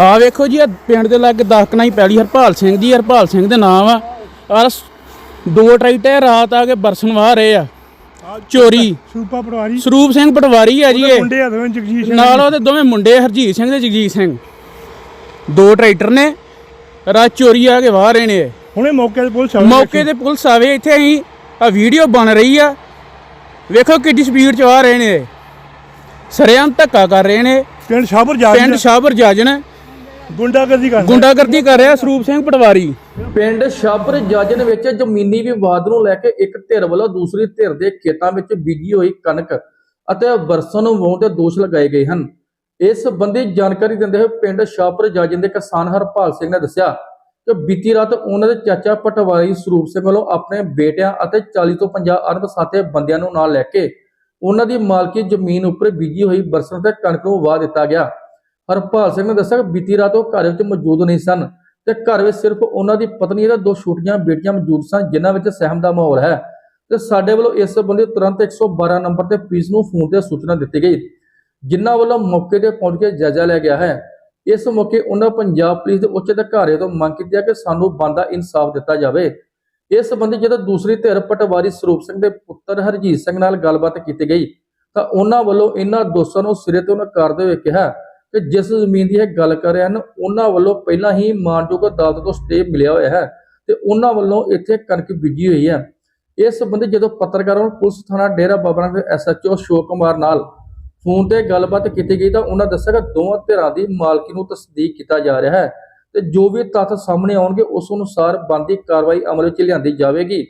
ਆ ਵੇਖੋ ਜੀ ਆ ਪਿੰਡ ਦੇ ਲਾਗੇ ਦਸਕਣਾ ਹੀ ਪੈਲੀ ਹਰਪਾਲ ਸਿੰਘ ਜੀ ਹਰਪਾਲ ਸਿੰਘ ਦੇ ਨਾਮ ਆ। ਆ ਦੋ ਟਰੈਕਟਰ ਰਾਤ ਆ ਕੇ ਬਰਸਨ ਵਾਹ ਰਹੇ ਆ। ਚੋਰੀ। ਸੂਪਾ ਪਟਵਾਰੀ। ਸਰੂਪ ਸਿੰਘ ਪਟਵਾਰੀ ਆ ਜੀ ਇਹ। ਮੁੰਡੇ ਆ ਦੋਵੇਂ ਜਗਜੀਤ ਸਿੰਘ ਨਾਲ ਉਹਦੇ ਦੋਵੇਂ ਮੁੰਡੇ ਹਰਜੀਤ ਸਿੰਘ ਤੇ ਜਗਜੀਤ ਸਿੰਘ। ਦੋ ਟਰੈਕਟਰ ਨੇ। ਰਾਤ ਚੋਰੀ ਆ ਕੇ ਵਾਹ ਰਹੇ ਨੇ ਇਹ। ਹੁਣੇ ਮੌਕੇ ਤੇ ਪੁਲਿਸ ਆਈ ਮੌਕੇ ਤੇ ਪੁਲਿਸ ਆਵੇ ਇੱਥੇ ਹੀ ਆ ਵੀਡੀਓ ਬਣ ਰਹੀ ਆ। ਵੇਖੋ ਕਿੱਡੀ ਸਪੀਡ ਚ ਆ ਰਹੇ ਨੇ ਇਹ। ਸਰੇਆਮ ਧੱਕਾ ਕਰ ਰਹੇ ਨੇ। ਪਿੰਡ ਸ਼ਾਹਪੁਰ ਜਾ ਪਿੰਡ ਸ਼ਾਹਪੁਰ ਜੱਜਨ ਗੁੰਡਾਗਰਦੀ ਕਰਦਾ ਗੁੰਡਾਗਰਦੀ ਕਰ ਰਿਹਾ ਸਰੂਪ ਸਿੰਘ ਪਟਵਾਰੀ। ਪਿੰਡ ਸ਼ਾਹਪੁਰ ਜੱਜਨ ਵਿੱਚ ਜ਼ਮੀਨੀ ਵਿਵਾਦ ਨੂੰ ਲੈ ਕੇ ਇੱਕ ਧਿਰ ਵੱਲੋਂ ਦੂਸਰੀ ਧਿਰ ਦੇ ਖੇਤਾਂ ਵਿੱਚ ਬੀਜੀ ਹੋਈ ਕਣਕ ਅਤੇ ਬਰਸਨ ਨੂੰ ਵਾਹੁਣ ਦੇ ਦੋਸ਼ ਲਗਾਏ ਗਏ ਹਨ। ਇਸ ਸੰਬੰਧੀ ਜਾਣਕਾਰੀ ਦਿੰਦੇ ਹੋਏ ਪਿੰਡ ਸ਼ਾਹਪੁਰ ਜੱਜਨ ਦੇ ਕਿਸਾਨ ਹਰਪਾਲ ਸਿੰਘ ਨੇ ਦੱਸਿਆ ਕਿ ਬੀਤੀ ਰਾਤ ਉਹਨਾਂ ਦੇ ਚਾਚਾ ਪਟਵਾਰੀ ਸਰੂਪ ਸਿੰਘ ਵੱਲੋਂ ਆਪਣੇ ਬੇਟਿਆਂ ਅਤੇ 40 ਤੋਂ 50 ਅਰਬ ਸਾਥੇ ਬੰਦਿਆਂ ਨੂੰ ਨਾਲ ਲੈ ਕੇ ਉਹਨਾਂ ਦੀ ਮਾਲਕੀ ਜ਼ਮੀਨ ਉੱਪਰ ਬੀਜੀ ਹੋਈ ਬਰਸਨ ਤੇ ਕਣਕ ਨੂੰ ਵਾਹ ਦਿੱਤਾ ਗਿਆ। ਹਰਪਾਲ ਸਿੰਘ ਨੇ ਦੱਸਿਆ ਕਿ ਬੀਤੀ ਰਾਤ ਉਹ ਘਰ ਵਿੱਚ ਮੌਜੂਦ ਨਹੀਂ ਸਨ ਤੇ ਘਰ ਵਿੱਚ ਸਿਰਫ ਉਹਨਾਂ ਦੀ ਪਤਨੀ ਅਤੇ ਦੋ ਛੋਟੀਆਂ ਬੇਟੀਆਂ ਮੌਜੂਦ ਸਨ, ਜਿਨ੍ਹਾਂ ਵਿੱਚ ਸਹਿਮ ਦਾ ਮਾਹੌਲ ਹੈ। ਤੇ ਸਾਡੇ ਵੱਲੋਂ ਇਸ ਸੰਬੰਧੀ ਤੁਰੰਤ 112 ਨੰਬਰ ਤੇ ਪੁਲਿਸ ਨੂੰ ਫੋਨ ਤੇ ਸੂਚਨਾ ਦਿੱਤੀ ਗਈ, ਜਿਨ੍ਹਾਂ ਵੱਲੋਂ ਮੌਕੇ ਤੇ ਪਹੁੰਚ ਕੇ ਜਾਇਜ਼ਾ ਲਿਆ ਗਿਆ ਹੈ। ਇਸ ਮੌਕੇ ਉਹਨਾਂ ਪੰਜਾਬ ਪੁਲਿਸ ਦੇ ਉੱਚ ਅਧਿਕਾਰੀਆਂ ਤੋਂ ਮੰਗ ਕੀਤੀ ਹੈ ਕਿ ਸਾਨੂੰ ਬੰਦਾ ਇਨਸਾਫ ਦਿੱਤਾ ਜਾਵੇ। ਇਸ ਸੰਬੰਧੀ ਜਦੋਂ ਦੂਸਰੀ ਧਿਰ ਪਟਵਾਰੀ ਸਰੂਪ ਸਿੰਘ ਦੇ ਪੁੱਤਰ ਹਰਜੀਤ ਸਿੰਘ ਨਾਲ ਗੱਲਬਾਤ ਕੀਤੀ ਗਈ, ਤਾਂ ਉਹਨਾਂ ਵੱਲੋਂ ਇਹਨਾਂ ਦੋਸ਼ਾਂ ਨੂੰ ਸਿਰੇ ਤੋਂ ਨਕਾਰਦੇ ਹੋਏ ਕਿਹਾ ਕਿ ਜਿਸ ਜ਼ਮੀਨ ਦੀ ਇਹ ਗੱਲ ਕਰ ਰਹੇ ਹਨ, ਉਹਨਾਂ ਵੱਲੋਂ ਪਹਿਲਾਂ ਹੀ ਮਾਨਯੋਗ ਅਦਾਲਤ ਤੋਂ ਸਟੇ ਮਿਲਿਆ ਹੋਇਆ ਹੈ ਤੇ ਉਹਨਾਂ ਵੱਲੋਂ ਇੱਥੇ ਕਣਕ ਬੀਜੀ ਹੋਈ ਹੈ। ਇਸ ਸੰਬੰਧੀ ਜਦੋਂ ਪੱਤਰਕਾਰਾਂ ਨੂੰ ਪੁਲਿਸ ਥਾਣਾ ਡੇਰਾ ਬਾਬਾ ਨਾਨਕ ਦੇ ਐਸਐਚਓ ਅਸ਼ੋਕ ਕੁਮਾਰ ਨਾਲ ਫੋਨ ਤੇ ਗੱਲਬਾਤ ਕੀਤੀ ਗਈ, ਤਾਂ ਉਹਨਾਂ ਦੱਸਿਆ ਕਿ ਦੋਵਾਂ ਧਿਰਾਂ ਦੀ ਮਾਲਕੀ ਨੂੰ ਤਸਦੀਕ ਕੀਤਾ ਜਾ ਰਿਹਾ ਹੈ। ਤੇ ਜੋ ਵੀ ਤੱਥ ਸਾਹਮਣੇ ਆਉਣਗੇ ਉਸ ਅਨੁਸਾਰ ਬਣਦੀ ਕਾਰਵਾਈ ਅਮਲ ਵਿੱਚ ਲਿਆਂਦੀ ਜਾਵੇਗੀ।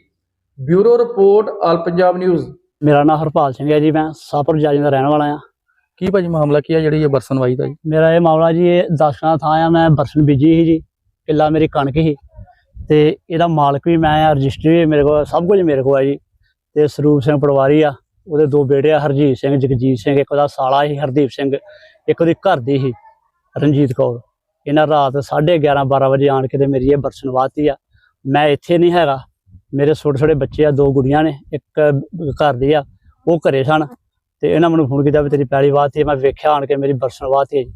Bureau report all Punjab news. ਮੇਰਾ ਨਾਮ ਹਰਪਾਲ ਸਿੰਘ ਹੈ ਜੀ ਮੈਂ ਸਾਪੁਰ ਜਾਜੀ ਦਾ ਰਹਿਣ ਵਾਲਾ ਆ ਕੀ ਭਾਜੀ ਮਾਮਲਾ ਕੀ ਹੈ ਜਿਹੜੀ ਇਹ ਬਰਸਨ ਵਾਈ ਦਾ ਜੀ? ਮੇਰਾ ਇਹ ਮਾਮਲਾ ਜੀ ਇਹ ਦਸਣਾ ਥਾਂ ਆ ਮੈਂ ਬਰਸਨ ਬੀਜੀ ਸੀ ਜੀ ਕਿੱਲਾ ਮੇਰੀ ਕਣਕ ਸੀ। ਤੇ ਇਹਦਾ ਮਾਲਕ ਵੀ ਮੈਂ ਆ ਰਜਿਸਟਰੀ ਵੀ ਮੇਰੇ ਕੋਲ ਸਭ ਕੁਝ ਮੇਰੇ ਕੋਲ ਆ ਜੀ। ਤੇ ਸਰੂਪ ਸਿੰਘ ਪਟਵਾਰੀ ਆ ਉਹਦੇ ਦੋ ਬੇਟੇ ਆ ਹਰਜੀਤ ਸਿੰਘ ਜਗਜੀਤ ਸਿੰਘ ਇੱਕ ਉਹਦਾ ਸਾਲਾ ਸੀ ਹਰਦੀਪ ਸਿੰਘ ਇੱਕ ਉਹਦੀ ਘਰ ਦੀ ਸੀ ਰਣਜੀਤ ਕੌਰ। ਇਹਨਾਂ ਰਾਤ 11:30 12 ਵਜੇ ਆਣ ਕੇ ਤੇ ਮੇਰੀ ਇਹ ਬਰਸਨ ਵਾਤੀ ਆ। ਮੈਂ ਇੱਥੇ ਨਹੀਂ ਹੈਗਾ। ਮੇਰੇ ਛੋਟੇ ਛੋਟੇ ਬੱਚੇ ਆ ਦੋ ਗੁੜੀਆਂ ਨੇ ਇੱਕ ਘਰ ਦੀ ਆ ਉਹ ਘਰੇ ਸਨ। ਤੇ ਇਹਨਾਂ ਮੈਨੂੰ ਫੋਨ ਕੀਤਾ ਵੀ ਤੇਰੀ ਪੈਲੀ ਵਾਹਤੀ ਹੈ ਮੈਂ ਵੇਖਿਆ ਆਣ ਕੇ ਮੇਰੀ ਬਰਸਨ ਵਾਹਤੀ ਹੈ ਜੀ।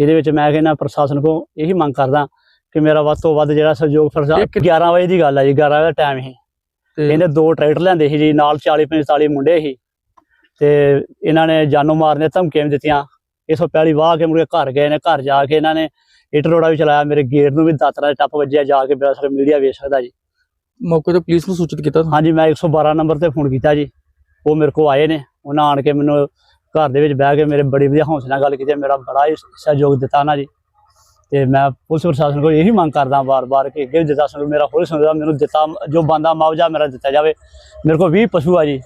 ਇਹਦੇ ਵਿੱਚ ਮੈਂ ਕਹਿੰਦਾ ਪ੍ਰਸ਼ਾਸਨ ਕੋ ਇਹੀ ਮੰਗ ਕਰਦਾ ਕਿ ਮੇਰਾ ਵੱਧ ਤੋਂ ਵੱਧ ਜਿਹੜਾ ਸਹਿਯੋਗ ਫਰਜ਼ਾ ਇੱਕ- 11 ਵਜੇ ਦੀ ਗੱਲ ਹੈ ਜੀ 11 ਵਜੇ ਦਾ ਟਾਈਮ ਸੀ। ਤੇ ਇਹਨੇ ਦੋ ਟਰੈਕਟਰ ਲਿਆਂਦੇ ਸੀ ਜੀ ਨਾਲ 40 45 ਮੁੰਡੇ ਸੀ। ਤੇ ਇਹਨਾਂ ਨੇ ਜਾਨੋਂ ਮਾਰਨੇ ਧਮਕੀਆਂ ਦਿੱਤੀਆਂ। ਇਸੋਂ ਪਹਿਲੀ ਵਾਹ ਕੇ ਕੇ ਘਰ ਗਏ ਨੇ ਘਰ ਜਾ ਕੇ ਇਹਨਾਂ ਨੇ ਇੱਟ ਰੋੜਾ ਵੀ ਚਲਾਇਆ ਮੇਰੇ ਗੇਟ ਨੂੰ ਵੀ ਦਾਤਰਾ ਦੇ ਟੱਪ ਵੱਜਿਆ ਜਾ ਕੇ ਮੇਰਾ ਸਾਰਾ ਮੀਡੀਆ ਵੇਖ ਸਕਦਾ ਜੀ। ਮੌਕੇ ਤੇ ਪੁਲਿਸ ਨੂੰ ਸੂਚਿਤ ਕੀਤਾ ਹਾਂਜੀ ਮੈਂ 112 ਨੰਬਰ ਤੇ ਫੋਨ ਕੀਤਾ ਜੀ। ਉਹ ਮੇਰੇ ਕੋਲ ਆਏ ਨੇ ਉਹਨਾਂ ਆਣ ਕੇ ਮੈਨੂੰ ਘਰ ਦੇ ਵਿੱਚ ਬਹਿ ਕੇ ਮੇਰੇ ਬੜੀ ਵਧੀਆ ਹੌਸਲੇ ਨਾਲ ਗੱਲ ਕੀਤੀ ਮੇਰਾ ਬੜਾ ਹੀ ਸਹਿਯੋਗ ਦਿੱਤਾ ਨਾ ਜੀ। ਤੇ ਮੈਂ ਪੁਲਿਸ ਪ੍ਰਸ਼ਾਸਨ ਕੋਲ ਇਹੀ ਮੰਗ ਕਰਦਾ ਵਾਰ-ਵਾਰ ਕਿ ਅੱਗੇ ਵੀ ਦਿੱਤਾ ਸਾਨੂੰ ਮੇਰਾ ਹੋਰ ਸੁਣਦਾ ਮੈਨੂੰ ਦਿੱਤਾ ਜੋ ਬੰਦਾ ਮੁਆਵਜ਼ਾ ਮੇਰਾ ਦਿੱਤਾ ਜਾਵੇ। ਮੇਰੇ ਕੋਲ 20 ਪਸ਼ੂ ਆ ਜੀ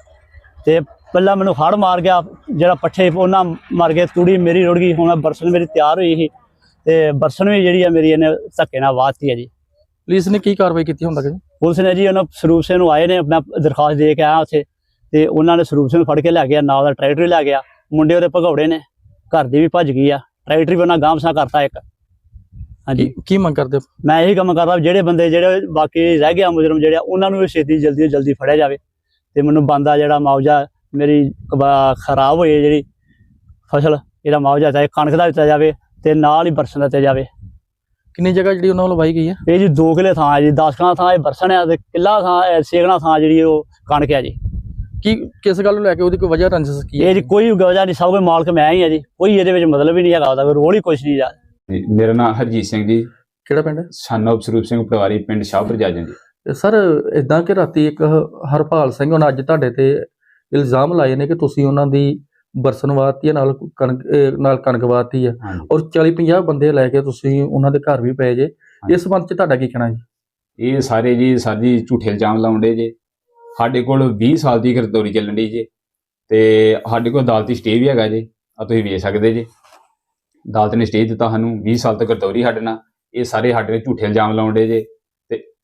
ਤੇ ਪਹਿਲਾਂ ਮੈਨੂੰ ਹੜ ਮਾਰ ਗਿਆ ਜਿਹੜਾ ਪੱਠੇ ਉਹਨਾਂ ਮਰ ਗਏ ਤੂੜੀ ਮੇਰੀ ਰੁੜ ਗਈ ਹੁਣ ਬਰਸਨ ਮੇਰੀ ਤਿਆਰ ਹੋਈ ਸੀ ਤੇ ਬਰਸਨ ਵੀ ਜਿਹੜੀ ਆ ਮੇਰੀ ਇਹਨੇ ਧੱਕੇ ਨਾਲ ਵਾਹਤੀ ਹੈ ਜੀ। ਪੁਲਿਸ ਨੇ ਕੀ ਕਾਰਵਾਈ ਕੀਤੀ ਹੁੰਦਾ ਕਿ ਪੁਲਿਸ ਨੇ ਜੀ ਉਹਨਾਂ ਸਰੂਪ ਸਿੰਘ ਨੂੰ ਆਏ ਨੇ ਮੈਂ ਦਰਖਾਸਤ ਦੇ ਕੇ ਆਇਆ ਉੱਥੇ ਤੇ ਉਹਨਾਂ ਨੇ ਸਰੂਪ ਸਿੰਘ ਫੜ ਕੇ ਲੈ ਗਿਆ ਨਾਲ ਦਾ ਟਰੈਕਟਰ ਲੈ ਗਿਆ। ਮੁੰਡੇ ਉਹਦੇ ਭਗੌੜੇ ਨੇ ਘਰ ਦੀ ਵੀ ਭੱਜ ਗਈ ਆ। ਟਰੈਕਟਰ ਵੀ ਉਹਨਾਂ ਗਾਮਸਾ ਕਰਤਾ ਇੱਕ। ਹਾਂਜੀ। ਕੀ ਮੰਗ ਕਰਦੇ? ਮੈਂ ਇਹੀ ਕੰਮ ਕਰਦਾ ਜਿਹੜੇ ਬੰਦੇ ਜਿਹੜੇ ਬਾਕੀ ਰਹਿ ਗਿਆ ਮੁਜਰਮ ਜਿਹੜੇ ਉਹਨਾਂ ਨੂੰ ਵੀ ਛੇਤੀ ਜਲਦੀ ਤੋਂ ਜਲਦੀ ਫੜਿਆ ਜਾਵੇ। ਤੇ ਮੈਨੂੰ ਬੰਦਾ ਜਿਹੜਾ ਮੁਆਵਜ਼ਾ ਮੇਰੀ ਖਰਾਬ ਹੋਈ ਹੈ ਜਿਹੜੀ ਫਸਲ ਇਹਦਾ ਮੁਆਵਜ਼ਾ ਚਾਹੇ ਕਣਕ ਦਾ ਦਿੱਤਾ ਜਾਵੇ ਤੇ ਨਾਲ ਹੀ ਬਰਸਨ ਦਿੱਤੇ ਜਾਵੇ। ਕਿੰਨੀ ਜਗ੍ਹਾ ਜਿਹੜੀ ਉਹਨਾਂ ਵੱਲੋਂ ਵਾਈ ਗਈ ਹੈ? ਇਹ ਜੀ 2 ਕਿਲੇ ਥਾਂ ਹੈ ਜੀ 10 ਕਣਾ ਥਾਂ ਇਹ ਬਰਸਨ ਆ ਤੇ ਕਿੱਲਾ ਥਾਂ ਇਹ ਸੇਕਣਾ ਥਾਂ ਜਿਹੜੀ ਉਹ ਕਣਕ ਹੈ ਜੀ। ਕੀ ਕਿਸ ਗੱਲ ਨੂੰ ਲੈ ਕੇ ਉਹਦੀ ਕੋਈ ਵਜ੍ਹਾ ਰੰਜਿਸ਼ ਕੀ ਹੈ? ਇਹ ਜੀ ਕੋਈ ਵਜ੍ਹਾ ਨਹੀਂ ਸਭ ਕੋਈ ਮਾਲਕ ਮੈਂ ਹੀ ਆ ਜੀ ਕੋਈ ਇਹਦੇ ਵਿੱਚ ਮਤਲਬ ਹੀ ਨਹੀਂ ਹੈਗਾ ਉਹਦਾ ਕੋਈ ਰੋਲ ਹੀ ਕੁਛ ਨਹੀਂ ਜਾ ਜੀ, ਮੇਰਾ ਨਾਮ ਹਰਜੀਤ ਸਿੰਘ ਜੀ। ਕਿਹੜਾ ਪਿੰਡ? ਹੈ ਸਨ of ਸਰੂਪ ਸਿੰਘ ਪਟਵਾਰੀ ਪਿੰਡ ਸ਼ਾਹਪੁਰ ਜਾਜਨ ਜੀ। ਤੇ ਸਰ ਇਦਾਂ ਕਿ ਰਾਤੀ ਇੱਕ ਹਰਪਾਲ ਸਿੰਘ ਹੁਣ ਅੱਜ ਤੁਹਾਡੇ ਤੇ ਇਲਜ਼ਾਮ ਲਾਏ ਨੇ ਕਿ ਤੁਸੀਂ ਉਹਨਾਂ ਦੀ ਬਰਸਨ ਵਾਤੀ ਨਾਲ ਕਣਕ ਨਾਲ ਕਣਕ ਵਾਤੀ ਹੈ ਹਾਂਜੀ। ਔਰ 40 50 ਬੰਦੇ ਲੈ ਕੇ ਤੁਸੀਂ ਉਹਨਾਂ ਦੇ ਘਰ ਵੀ ਪਏ ਜੇ। ਇਸ ਸੰਬੰਧ ਚ ਤੁਹਾਡਾ ਕੀ ਕਹਿਣਾ ਜੀ? ਇਹ ਸਾਰੇ ਜੀ ਸਾਡੀ ਝੂਠੇ ਇਲਜ਼ਾਮ ਲਾਉਂਦੇ ਜੇ। ਸਾਡੇ ਕੋਲ 20 ਸਾਲ ਦੀ ਗਰਦੌਰੀ ਚੱਲਣ ਦੀ ਜੇ ਤੇ ਸਾਡੇ ਕੋਲ ਅਦਾਲਤੀ ਸਟੇ ਵੀ ਹੈਗਾ ਜੀ ਆ ਤੁਸੀਂ ਵੇਖ ਸਕਦੇ ਜੇ। ਅਦਾਲਤ ਨੇ ਸਟੇ ਦਿੱਤਾ ਸਾਨੂੰ 20 ਸਾਲ ਤੱਕ ਗਰਦੌਰੀ ਸਾਡੇ ਨਾਲ। ਇਹ ਸਾਰੇ ਸਾਡੇ ਝੂਠੇ ਇਲਜ਼ਾਮ ਲਾਉਂਦੇ ਜੇ।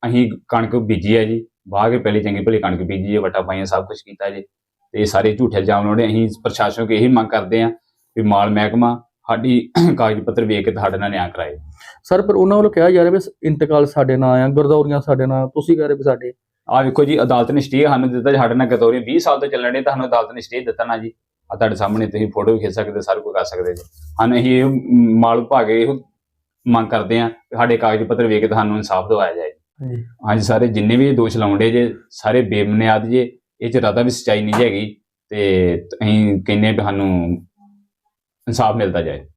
ਅਸੀਂ ਕਣਕ ਬੀਜੀ ਹੈ ਜੀ ਵਾਹ ਕੇ ਪਹਿਲੀ ਚੰਗੀ ਭਲੀ ਕਣਕ ਬੀਜੀ ਹੈ ਵਟਾ ਪਾਈਆਂ ਸਭ ਕੁਝ ਕੀਤਾ ਜੀ। ਤੇ ਇਹ ਸਾਰੇ ਝੂਠੇ ਇਲਜ਼ਾਮ ਲਾਉਂਦੇ ਅਸੀਂ ਪ੍ਰਸ਼ਾਸਨ ਕੋਲ ਇਹੀ ਮੰਗ ਕਰਦੇ ਹਾਂ ਵੀ ਮਾਲ ਮਹਿਕਮਾ ਸਾਡੀ ਕਾਗਜ਼ ਪੱਤਰ ਵੇਖ ਕੇ ਸਾਡੇ ਨਾਲ ਨਿਆਂ ਕਰਾਏ। ਸਰ ਪਰ ਉਹਨਾਂ ਵੱਲੋਂ ਕਿਹਾ ਜਾ ਰਿਹਾ ਵੀ ਇੰਤਕਾਲ ਸਾਡੇ ਨਾਂ ਆ ਗਰਦੌਰੀਆਂ ਸਾਡੇ ਨਾਂ ਤੁਸੀਂ ਕਹਿ ਰਹੇ ਵੀ ਸਾਡੇ। ਆ ਵੇਖੋ ਜੀ ਅਦਾਲਤ ਨੇ ਸਟੇ ਸਾਨੂੰ ਦਿੱਤਾ ਸਾਡੇ ਨਾਲ ਗਰਦੌਰੀ 20 ਸਾਲ ਤੋਂ ਚੱਲਣ ਦੇ ਤੁਹਾਨੂੰ ਅਦਾਲਤ ਨੇ ਸਟੇ ਦਿੱਤਾ ਨਾ ਜੀ। ਆ ਤੁਹਾਡੇ ਸਾਹਮਣੇ ਤੁਸੀਂ ਫੋਟੋ ਵੀ ਖਿੱਚ ਸਕਦੇ ਸਾਰਾ ਕੁਝ ਕਰ ਸਕਦੇ ਜੀ। ਹਨ ਅਸੀਂ ਇਹ ਮਾਲ ਵਿਭਾਗ ਇਹੋ ਮੰਗ ਕਰਦੇ ਆ ਸਾਡੇ ਕਾਗਜ਼ ਪੱਤਰ ਵੇਖ ਕੇ ਤੁਹਾਨੂੰ ਇਨਸਾਫ ਦਿਵਾਇਆ ਜਾਏ। ਹਾਂਜੀ। ਹਾਂਜੀ, ਸਾਰੇ ਜਿੰਨੇ ਵੀ ਇਹ ਦੋਸ਼ ਲਾਉਂਦੇ ਜੇ, ਸਾਰੇ ਬੇਬੁਨਿਆਦ ਜੇ, ਇਹ ਚ ਰਦਾ ਵੀ ਸਚਾਈ ਨਹੀਂ ਜੀ ਹੈਗੀ ਤੇ ਅਸੀਂ ਕਹਿੰਦੇ ਵੀ ਸਾਨੂੰ ਇਨਸਾਫ ਮਿਲਦਾ ਜਾਏ।